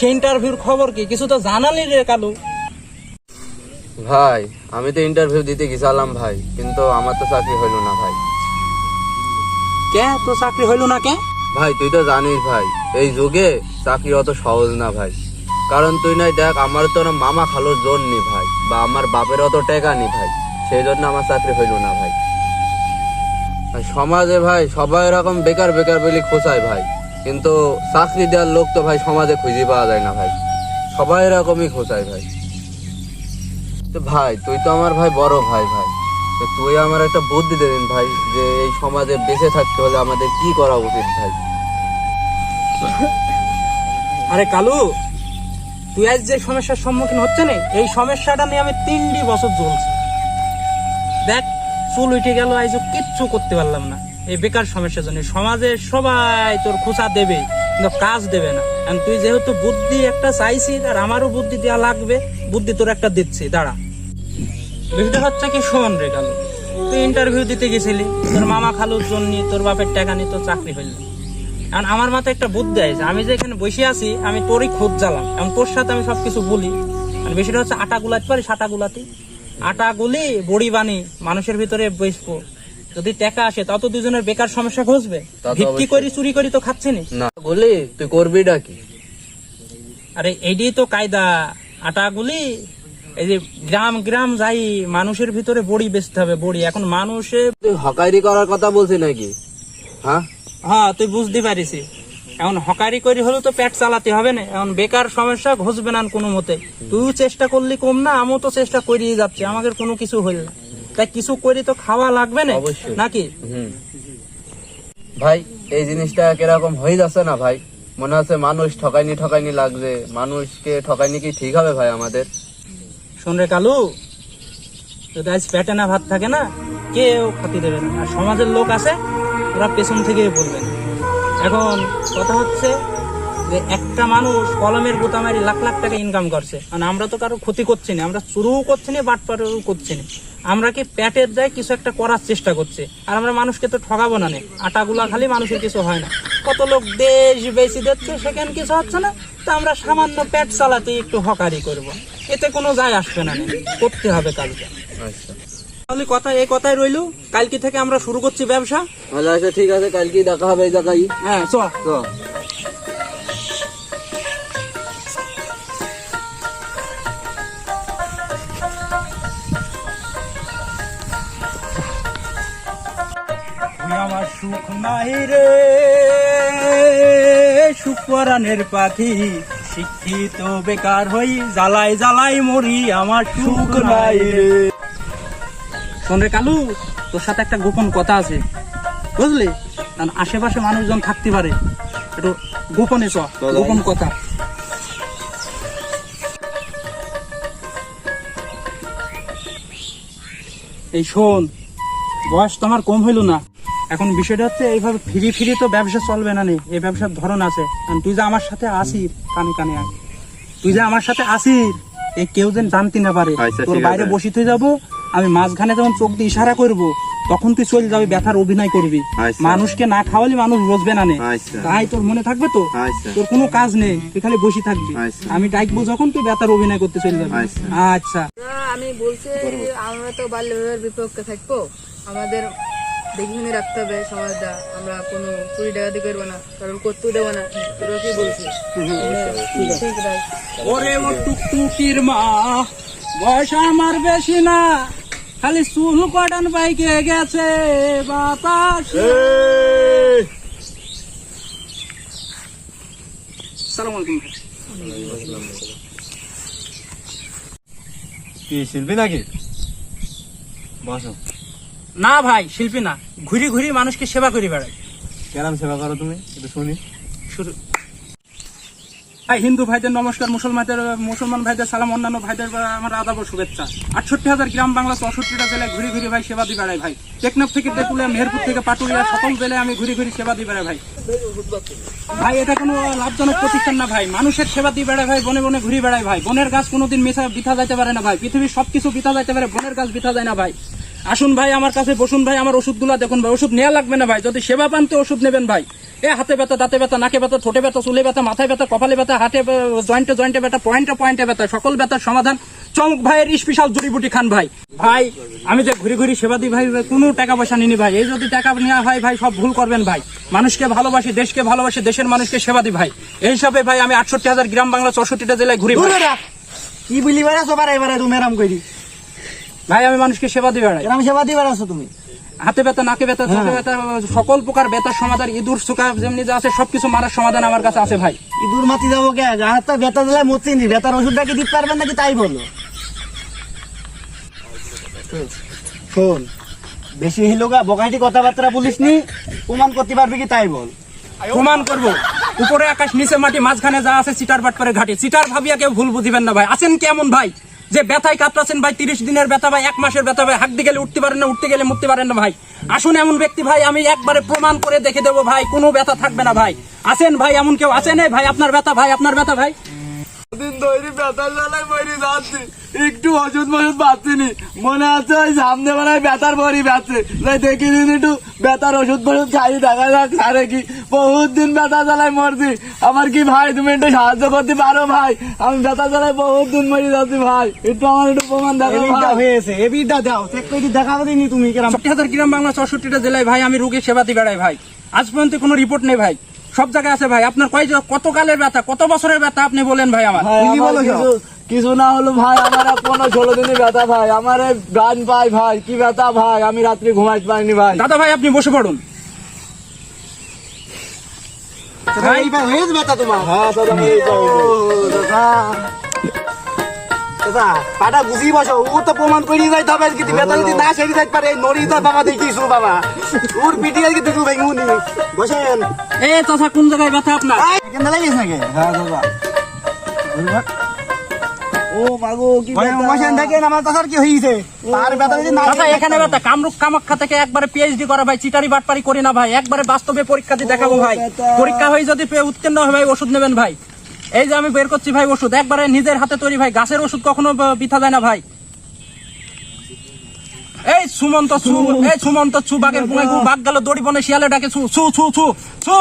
সে ইন্টারভিউর খবর কি? কিছু তো জানালি রে কালু। ভাই আমি তো ইন্টারভিউ দিতে গেছিলাম ভাই কিন্তু আমার তো চাকরি হইল না ভাই। কে? তো চাকরি হইল না কে? ভাই তুই তো জানিস ভাই এই যুগে চাকরি অত সহজ না ভাই। কারণ তুই নাই দেখ আমার তো না মামা খালোর জোর নি ভাই বা আমার বাপের অত টেকা নি ভাই সেই জন্য আমার চাকরি হইল না ভাই। সমাজে ভাই সবাই এরকম বেকার বেকার বলে খোঁচায় ভাই। কিন্তু চাকরি দেওয়ার লোক তো ভাই সমাজে খুঁজে পাওয়া যায় না ভাই। সবাই এরকমই খোঁচায় ভাই। তো ভাই, তুই তো আমার ভাই বড় ভাই ভাই। তো তুই আমার একটা বুদ্ধি দেবেন ভাই যে এই সমাজে বেঁচে থাকতে হলে আমাদের কি করা উচিত ভাই? আরে কালু, তুই আজ যে সমস্যার সম্মুখীন হচ্ছে না, এই সমস্যাটা নিয়ে আমি তিনটি বছর চলছি দেখ, চুল উঠে গেল আজ কিচ্ছু করতে পারলাম না। এই বেকার সমস্যার জন্য। সমাজে সবাই তোর খোঁচা দেবে, কিন্তু কাজ দেবে না। আর তুই যেহেতু বুদ্ধি একটা চাইছিস, আর আমারও বুদ্ধি দেওয়া লাগবে, বুদ্ধি তোর একটা দিচ্ছি, দাঁড়া। বিষয়টা হচ্ছে কি শোন রে কালু? তুই ইন্টারভিউ দিতে গেছিলি, তোর মামা খালুর জন্য, তোর বাপের টাকা নিয়ে তোর চাকরি হইল। কারণ আমার মাথায় একটা বুদ্ধি আছে আমি যে এখানে বসে আছি, আমি তোরই খোঁজ জ্বালাম। এবং তোর সাথে আমি সবকিছু বলি, আর বিষয়টা হচ্ছে আটা গুলাতে পারিস, আটা গুলাতে। আটা গুলি বড়ি বানি মানুষের ভিতরে বসবো। যদি টাকা আসে তত দুজনের বেকার সমস্যা ঘুষবে। তা তো অবশ্যই। করি চুরি করি তো খাচ্ছে না। না তুই করবি কি? আরে এইটাই তো কায়দা। আটাগুলি এই যে গ্রাম গ্রাম যাই মানুষের ভিতরে বড়ি বেচতে হবে বড়ি। এখন মানুষে তুই হকারি করার কথা বলছি নাকি? হ্যাঁ? হ্যাঁ তুই বুঝতে পারিস এখন হকারি করি হলেও তো পেট চালাতে হবে না। এখন বেকার সমস্যা ঘষবে না কোনো মতে। তুই চেষ্টা করলি কম না আমিও তো চেষ্টা করিয়ে যাচ্ছি। আমাদের কোনো কিছু হইল না। তাই কিছু করি তো খাওয়া লাগবে না? নাকি? ভাই এই জিনিসটা কীরকম হয়ে যাচ্ছে না ভাই? মনে হচ্ছে মানুষ ঠকাইনি ঠকাইনি লাগছে মানুষকে ঠকাইনি কি ঠিক হবে ভাই আমাদের? শোন রে কালু যদি আজ পেটে না ভাত থাকে না? কেউ খাতি দেবে না। আর সমাজের লোক আছে ওরা পেছন থেকে বলবে এখন কথা হচ্ছে যে একটা মানুষ কলমের গোতামারি লাখ লাখ টাকা ইনকাম করছে। আর আমরা তো কারও ক্ষতি করছি না। আমরা চুরুও করছি না বাটপারও করছি না। আমরা কি পেটের যায় কিছু একটা করার চেষ্টা করছে। আর আমরা মানুষকে তো ঠকাবো না নে। আটাগুলা খালি মানুষের কিছু হয় না। কত লোক দেশ বেশি দিচ্ছে সেখানে কিছু হচ্ছে না। তো আমরা সামান্য পেট চালাতে একটু হকারি করব। এতে কোনো যায় আসবে না করতে হবে কালকে আচ্ছা। তাহলে কথা এই কথাই রইল। কালকে থেকে আমরা শুরু করছি ব্যবসা। ভালো আছে ঠিক আছে কালকে দেখা হবে এই জায়গায়। হ্যাঁ চ সুখ নাই রে সুপরানের পাখি শিক্ষিত বেকার হই জ্বালাই জ্বালাই মরি আমার সুখ নাই রে শোন রে কালু তোর সাথে একটা গোপন কথা আছে। বুঝলি? কারণ আশেপাশে মানুষজন থাকতে পারে। একটু গোপনে চ গোপন কথা। এই শোন বয়স তো আমার কম হইল না। এখন বিষয়টা হচ্ছে এইভাবে ফিরি ফিরি তো ব্যবসা চলবে না নে এই ব্যবসার ধরন আছে কারণ তুই যে আমার সাথে আসির কানে কানে আয় তুই যে আমার সাথে আসির এই কেউ যেন জানতে না পারে আচ্ছা, তোর বাইরে। বসিতে যাব আমি মাঝখানে যখন চোখ দিয়ে ইশারা করব তখন তুই চলে যাবি ব্যথার অভিনয় করবি আচ্ছা। মানুষকে না খাওয়ালে মানুষ বসবে না নে আচ্ছা। তাই তোর মনে থাকবে তো। তোর কোনো কাজ নেই তুই খালি বসে থাকবি। আমি ডাকবো যখন তুই ব্যথার অভিনয় করতে চলে যাবি আচ্ছা। আমি বলছি আমরা তো বাল্য বিপক্ষে থাকব আমাদের দেখে শুনে রাখতে হবে সমাজটা। আমরা কোনো চুরি ডাকাতি করব না কারণ করতেও দেবো না। তোরা কি বলছিস? ওরে ও টুকটুকির মা বয়স আমার বেশি না খালি চুল কটন বাইকে গেছে বাতাস। সালাম আলাইকুম কি শিল্পী নাকি? বসো। না ভাই শিল্পী না। ঘুরি ঘুরি মানুষকে সেবা করি বেড়াই। কেরাম সেবা করো তুমি একটু শুনি। শুরু। ভাই হিন্দু ভাইদের নমস্কার মুসলমানদের মুসলমান ভাইদের সালাম অন্যান্য ভাইদের আমার আদাব শুভেচ্ছা। আটষট্টি হাজার গ্রাম বাংলা চৌষট্টিটা জেলায় ঘুরে ঘুরে ভাই সেবা দিয়ে বেড়াই ভাই। টেকনাফ থেকে তেঁতুলিয়া মেহেরপুর থেকে পাটুলিয়া সকল জেলায় আমি ঘুরে ঘুরে সেবা দিয়ে বেড়াই ভাই। ভাই এটা কোনো লাভজনক প্রতিষ্ঠান না ভাই। মানুষের সেবা দিয়ে বেড়ায় ভাই বনে বনে ঘুরে বেড়ায় ভাই। বনের গাছ কোনোদিন মেশা বিথা যাইতে পারে না ভাই। পৃথিবীর সবকিছু বিথা যাইতে পারে বনের গাছ বিথা যায় না ভাই। আসুন ভাই, আমার কাছে বসুন ভাই, আমার ওষুধগুলো দেখুন ভাই। ওষুধ নেওয়া লাগবে না ভাই। যদি সেবা পান তো ওষুধ নেবেন ভাই। এ, হাতে ব্যথা, দাঁতে ব্যথা, নাকে ব্যথা, ঠোঁটে ব্যথা, চুলে ব্যথা, মাথায় ব্যথা, কপালে ব্যথা হাতে জয়েন্টে জয়েন্টে ব্যথা, পয়েন্টে পয়েন্টে ব্যথা, সকল ব্যথার সমাধান চমক ভাইয়ের স্পেশাল জড়িবুটি খান ভাই। ভাই, আমি যে ঘুরি ঘুরি সেবা দিই ভাই কোনো টাকা পয়সা নিনি ভাই। এই যদি টাকা নেওয়া হয় ভাই, সব ভুল করবেন ভাই। মানুষকে ভালোবাসি, দেশকে ভালোবাসি, দেশের মানুষকে সেবা দিই ভাই। এই হিসাবে ভাই, আমি আটষট্টি হাজার গ্রাম বাংলা চৌষট্টিটা জেলায় ঘুরি ভাই। কি বলি বেড়াছো পারে এবারে তুমি এরাম করি ভাই আমি মানুষকে সেবা দিই বেড়াই এরাম সেবা দিয়ে বেড়াছো তুমি? হাতে ব্যথা নাকে ব্যথা চোখে ব্যথা সকল প্রকার ব্যথার সমাধান ইঁদুর সুকা যেমনি যা আছে সবকিছু মারার সমাধান আমার কাছে আছে ভাই। ইঁদুর মাতি যাব কে? তো বেতা দিলে মরছি নি। বেতার ওষুধটা কি দিতে পারবেন নাকি তাই বলো? শোন বেশি হইল গা বকাইটি কথাবার্তা বলিস নি প্রমাণ করতে পারবি কি তাই বল? প্রমাণ করব। উপরে আকাশ নিচে মাটি মাঝখানে যা আছে চিটার বাট করে ঘাটে। চিটার ভাবিয়া কেউ ভুল বুঝিবেন না ভাই। আছেন কেমন ভাই? যে ব্যথায় কাতরাছেন ভাই, তিরিশ দিনের ব্যথা ভাই, এক মাসের ব্যথা ভাই হাঁকতে গেলে উঠতে পারেন না, উঠতে গেলে মুক্তি পারেন না ভাই। আসুন এমন ব্যক্তি ভাই, আমি একবারে প্রমাণ করে দেখে দেবো ভাই, কোনো ব্যথা থাকবে না ভাই। আসেন ভাই, এমন কেউ আসেন ভাই, আপনার ব্যথা ভাই, আপনার ব্যথা ভাই। ধরে বেতার জ্বালায় মরে যাচ্ছি। একটু ওষুধ মজুদ পাচ্ছিনি মনে আছে ওই সামনে বেলায় বেতার বড়ি বেঁচে তাই দেখি দিন একটু বেতার ওষুধ ফষুধ খাই দেখা যাক সারে কি। বহুত দিন বেতার জ্বালায় মরছি। আমার কি ভাই তুমি একটু সাহায্য করতে পারো ভাই? আমি বেতার জ্বালায় বহুত দিন মরে যাচ্ছি ভাই। একটু আমার একটু প্রমাণ দেখো হয়েছে এবিটা দাও। দেখাবো দিনি তুমি কেরাম। গ্রাম বাংলা চৌষট্টিটা জেলায় ভাই আমি রোগীর সেবা দিয়ে বেড়াই ভাই। আজ পর্যন্ত কোনো রিপোর্ট নেই ভাই। সব জায়গায় আছে ভাই। আপনার কয় কত কালের ব্যথা কত বছরের ব্যথা আপনি বলেন ভাই আমার? কিছু- না হলো ভাই আমার পনেরো ষোলো দিনই ব্যথা ভাই। আমার গান পাই ভাই কি ব্যথা ভাই আমি রাত্রি ঘুমাইতে পারিনি ভাই। দাদা ভাই আপনি বসে পড়ুন। ভাই ভাই হয়ে ব্যথা তোমার। হ্যাঁ দাদা। দাদা পাটা বুঝি বসো ও তো প্রমাণ করে যাইতে হবে কিন্তু ব্যথা যদি না সেরে যাইতে পারে এই নড়ি তো বাবা দেখিছো বাবা। ওর পিটি দেখু ভাই উনি। বসেন। এ চাচা কোন জায়গায় ব্যথা আপনার? কেন লাগিস নাকি? হ্যাঁ দাদা। ও মাগো কি বসেন দেখেন আমার কি হইছে। তার ব্যথা যদি না চাচা এখানে ব্যথা কামরূপ কামাখ্যা থেকে একবারে পিএইচডি করা ভাই চিটারি বাটপারি করি না ভাই একবারে বাস্তবে পরীক্ষা দিয়ে দেখাবো ভাই। পরীক্ষা হয়ে যদি পে- উত্তীর্ণ হয় ভাই ওষুধ নেবেন ভাই। এই যে আমি বের করছি ভাই ওষুধ একবারে নিজের হাতে তৈরি ভাই গাছের ওষুধ কখনো বৃথা যায় না ভাই। এই সুমন্ত ছু এই সুমন্ত ছু বাঘের পুঙে গু বাঘ গেল দড়ি বনে শিয়ালে ডাকে ছু ছু ছু ছু ছু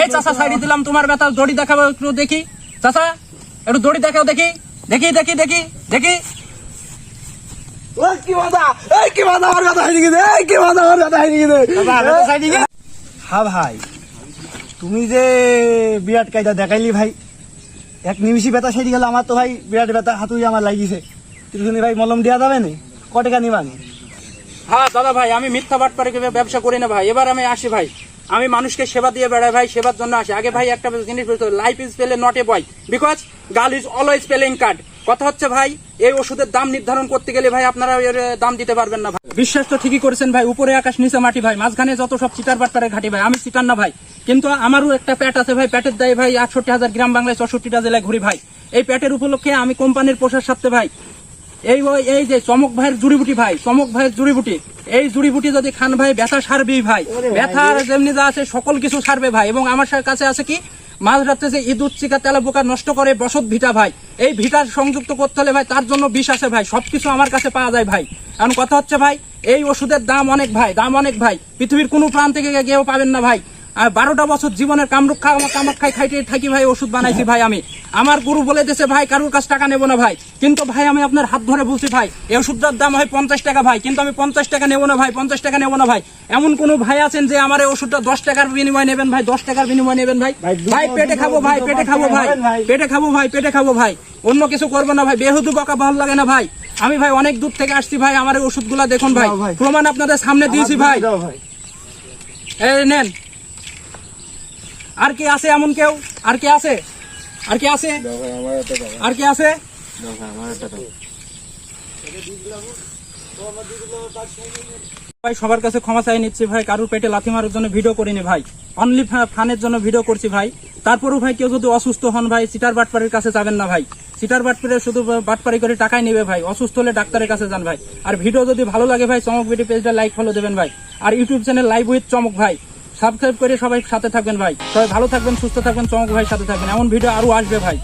এই চাচা সাইডে দিলাম তোমার ব্যথা দড়ি দেখাবো একটু দেখি। চাচা একটু দড়ি দেখাও দেখি। দেখি দেখি দেখি দেখি। গেছে হ্যাঁ ভাই তুমি যে বিরাট কায়দা দেখাইলি ভাই এক নিমিষি ব্যথা সেটি গেল, আমার তো ভাই বিরাট ব্যথা হাতুই আমার লাগিয়েছে। তুই ভাই মলম দেওয়া যাবে না? ক নিবা নি? হ্যাঁ দাদা ভাই, আমি মিথ্যা বাট পারে ব্যবসা করি না ভাই। এবার আমি আসি ভাই। আমি মানুষকে সেবা দিয়ে বেড়াই ভাই, সেবার জন্য আসি। আগে ভাই একটা জিনিস বুঝতে life is play not a boy because girl is always playing card কথা হচ্ছে ভাই এই ওষুধের দাম নির্ধারণ করতে গেলে ভাই আপনারা এর দাম দিতে পারবেন না ভাই। বিশ্বাস তো ঠিকই করেছেন ভাই উপরে আকাশ নিচে মাটি ভাই মাঝখানে যত সব চিটার বাটপারে ঘাটি ভাই আমি চিটার না ভাই। কিন্তু আমারও একটা প্যাট আছে ভাই প্যাটের দায় ভাই আটষট্টি হাজার গ্রাম বাংলায় চৌষট্টিটা জেলায় ঘুরি ভাই। এই প্যাটের উপলক্ষে আমি কোম্পানির প্রসার সাথে ভাই। এই ওই- এই যে চমক ভাইয়ের জুড়িবুটি ভাই চমক ভাইয়ের জুড়িবুটি। এই জুড়িবুটি যদি খান ভাই ব্যথা সারবি ভাই। ব্যথা যেমনি যা আছে সকল কিছু সারবে ভাই। এবং আমার কাছে আছে কি রাত্রে যে ইঁদুর চিকা তেলা পোকা নষ্ট করে বসত ভিটা ভাই, এই ভিটার সংযুক্ত করতে হলে ভাই, তার জন্য বিষ আছে ভাই, সবকিছু আমার কাছে পাওয়া যায় ভাই। এখন কথা হচ্ছে ভাই, এই ওষুধের দাম অনেক ভাই, দাম অনেক ভাই। পৃথিবীর কোনো প্রান্ত থেকে গিয়েও পাবেন না ভাই। বারোটা বছর জীবনের কামরুক কামাক্ষায় খাইতে থাকি ভাই ওষুধ বানাইছি ভাই আমি। আমার গুরু বলে দিয়েছে ভাই কারুর কাছ টাকা নেব না ভাই। কিন্তু ভাই আমি আপনার হাত ধরে বলছি ভাই এই ওষুধটার দাম হয় পঞ্চাশ টাকা ভাই কিন্তু আমি পঞ্চাশ টাকা নেব না ভাই পঞ্চাশ টাকা নেব না ভাই। এমন কোন ভাই আছেন যে আমার এই ওষুধটা দশ টাকার বিনিময় নেবেন ভাই দশ টাকার বিনিময় নেবেন ভাই। ভাই পেটে খাব ভাই পেটে খাব ভাই পেটে খাব ভাই পেটে খাব ভাই। অন্য কিছু করব না ভাই বেহুদু বকা ভালো লাগে না ভাই। আমি ভাই অনেক দূর থেকে আসছি ভাই আমার এই ওষুধগুলা দেখুন ভাই। প্রমাণ আপনাদের সামনে দিয়েছি ভাই। এই নেন। আর কি আছে এমন কেউ? আর কি আছে? আর কি আছে? আর কি আছে? ভাই, সবার কাছে ক্ষমা চাই নিচ্ছি ভাই, কারুর পেটে লাথি মারার জন্য ভিডিও করিনি ভাই। অনলি ফানের জন্য ভিডিও করছি ভাই। তারপরও ভাই, কেউ যদি অসুস্থ হন ভাই, সিটার বাটপাড়ির কাছে যাবেন না ভাই। সিটার বাটপাড়ে শুধু বাটপাড়ি করে টাকাই নেবে ভাই। অসুস্থ হলে ডাক্তারের কাছে যান ভাই। আর ভিডিও যদি ভালো লাগে ভাই, চমক ভিডিও পেজটা লাইক ফলো দেবেন ভাই। আর YouTube channel live with Chamak ভাই। সাবস্ক্রাইব করে সবাই সাথে থাকবেন ভাই। সবাই ভালো থাকবেন, সুস্থ থাকবেন, চমক ভাই সাথে থাকবেন। এমন ভিডিও আরও আসবে ভাই।